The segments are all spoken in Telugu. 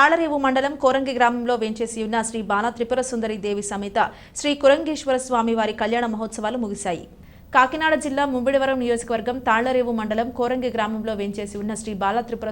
తాళరేవు మండలం కోరంగి గ్రామంలో వేంచేసి ఉన్న శ్రీ బాల త్రిపుర సుందరి దేవి సమేత శ్రీ కురంగేశ్వర స్వామి వారి కళ్యాణ మహోత్సవాలు ముగిశాయి. కాకినాడ జిల్లా ముంబిడివరం నియోజకవర్గం తాళ్ళరేవు మండలం కోరంగి గ్రామంలో వేంచేసి ఉన్న శ్రీ బాల త్రిపుర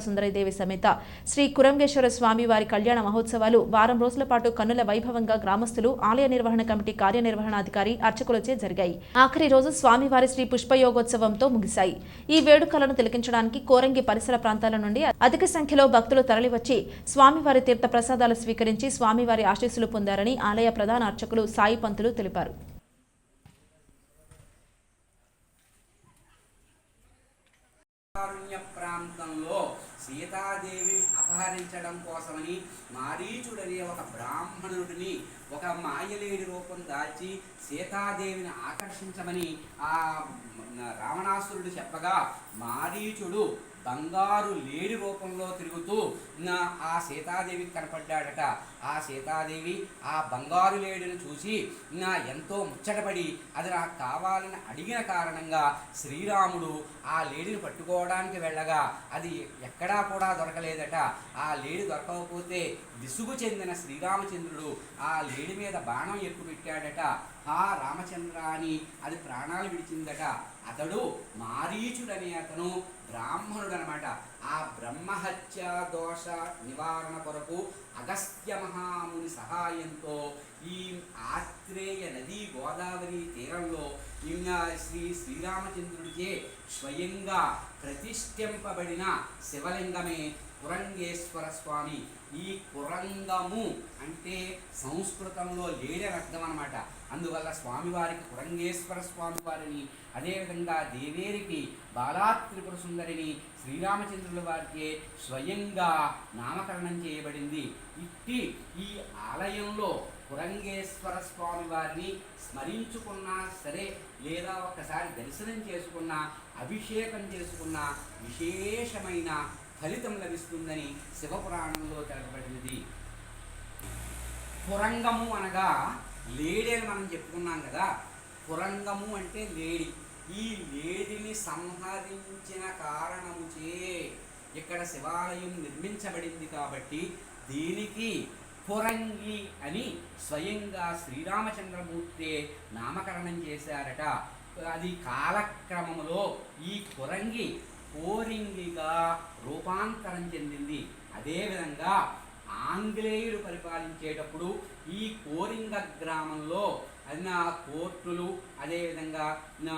సమేత శ్రీ కురంగేశ్వర స్వామి వారి కళ్యాణ మహోత్సవాలు వారం రోజుల పాటు కన్నుల వైభవంగా గ్రామస్తులు ఆలయ నిర్వహణ కమిటీ కార్యనిర్వహణాధికారి అర్చకులచే జరిగాయి. ఆఖరి రోజు స్వామివారి శ్రీ పుష్పయోగోత్సవంతో ముగిశాయి. ఈ వేడుకలను తిలకించడానికి కోరంగి పరిసర ప్రాంతాల నుండి అధిక సంఖ్యలో భక్తులు తరలివచ్చి స్వామివారి తీర్థ ప్రసాదాలు స్వీకరించి స్వామివారి ఆశీస్సులు పొందారని ఆలయ ప్రధాన అర్చకులు సాయి పంతులు తెలిపారు. కారుణ్య ప్రాంతంలో సీతాదేవి అపహరించడం కోసమని మారీచుడనే ఒక బ్రాహ్మణుడిని ఒక మాయలేని రూపం దాల్చి సీతాదేవిని ఆకర్షించమని ఆ రావణాసురుడు చెప్పగా మారీచుడు బంగారు లేడి రూపంలో తిరుగుతూ నా- ఆ సీతాదేవికి కనపడ్డాడట. ఆ సీతాదేవి ఆ బంగారు లేడిని చూసి నా ఎంతో ముచ్చటపడి అది నాకు కావాలని అడిగిన కారణంగా శ్రీరాముడు ఆ లేడిని పట్టుకోవడానికి వెళ్ళగా అది ఎక్కడా కూడా దొరకలేదట. ఆ లేడి దొరకకపోతే విసుగు చెందిన శ్రీరామచంద్రుడు ఆ లేడి మీద బాణం ఎక్కుపెట్టాడట ఆ రామచంద్ర అని అది ప్రాణాలు విడిచిందట. అతడు మారీచుడనే అతను బ్రాహ్మణుడు అనమాట ఆ బ్రహ్మహత్య దోష నివారణ కొరకు అగస్త్య మహాముని సహాయంతో ఈ ఆత్రేయ నదీ గోదావరి తీరంలో ఇంకా శ్రీ శ్రీరామచంద్రుడికే స్వయంగా ప్రతిష్ఠింపబడిన శివలింగమే కురంగేశ్వర స్వామి ఈ కురంగము అంటే సంస్కృతంలో లేడని అర్థం అనమాట అందువల్ల స్వామివారికి కురంగేశ్వర స్వామి వారిని అదేవిధంగా దేవేరికి బాలాత్రిపుర సుందరిని శ్రీరామచంద్రుల వారికి స్వయంగా నామకరణం చేయబడింది. ఇట్టి ఈ ఆలయంలో కురంగేశ్వర స్వామి వారిని స్మరించుకున్నా సరే లేదా ఒక్కసారి దర్శనం చేసుకున్నా అభిషేకం చేసుకున్న విశేషమైన ఫలితం లభిస్తుందని శివపురాణంలో తెలపబడినది కురంగము అనగా లేడి అని మనం చెప్పుకున్నాం కదా. కురంగము అంటే లేడి. ఈ లేడిని సంహరించిన కారణముచే ఇక్కడ శివాలయం నిర్మించబడింది కాబట్టి దీనికి కురంగి అని స్వయంగా శ్రీరామచంద్రమూర్తే నామకరణం చేశారట. అది కాలక్రమములో ఈ కురంగి కోరింగిగా రూపాంతరం చెందింది. అదేవిధంగా ఆంగ్లేయులు పరిపాలించేటప్పుడు ఈ కోరింగ గ్రామంలో నా కోర్టులు అదేవిధంగా నా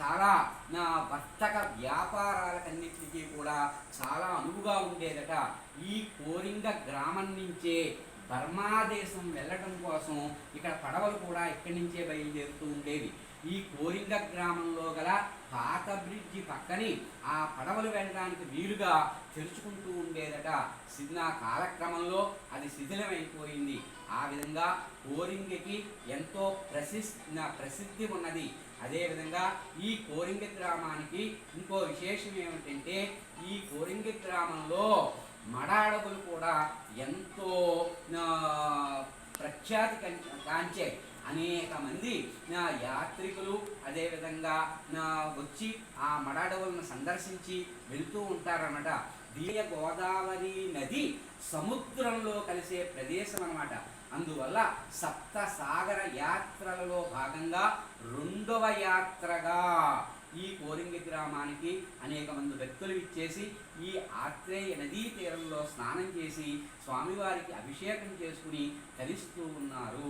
చాలా నా వర్తక వ్యాపారాలకన్నిటికీ కూడా చాలా అనువుగా ఉండేదట. ఈ కోరింగ గ్రామం నుంచే ధర్మాదేశం వెళ్ళటం కోసం ఇక్కడ పడవలు కూడా ఇక్కడి నుంచే బయలుదేరుతూ ఉండేవి. ఈ కోరింగ గ్రామంలో గల పాత బ్రిడ్జి పక్కని ఆ పడవలు వెళ్ళడానికి వీలుగా తెరుచుకుంటూ ఉండేదట. సిద్ధ కాలక్రమంలో అది శిథిలమైపోయింది. ఆ విధంగా కోరింగకి ఎంతో ప్రసిద్ధి ప్రసిద్ధి ఉన్నది. అదేవిధంగా ఈ కోరింగ గ్రామానికి ఇంకో విశేషం ఏమిటంటే ఈ కోరింగ గ్రామంలో మడ అడవులు కూడా ఎంతో ప్రఖ్యాతి కాంచే అనేక మంది యాత్రికులు అదేవిధంగా వచ్చి ఆ మడ అడవులను సందర్శించి వెళుతూ ఉంటారన్నమాట. దీయ గోదావరి నది సముద్రంలో కలిసే ప్రదేశం అన్నమాట అందువల్ల సప్త సాగర యాత్రలలో భాగంగా రెండవ యాత్రగా ఈ కోరింగి గ్రామానికి అనేక మంది వ్యక్తులు ఇచ్చేసి ఈ ఆత్రేయ నదీ తీరంలో స్నానం చేసి స్వామివారికి అభిషేకం చేసుకుని కలిస్తూ ఉన్నారు.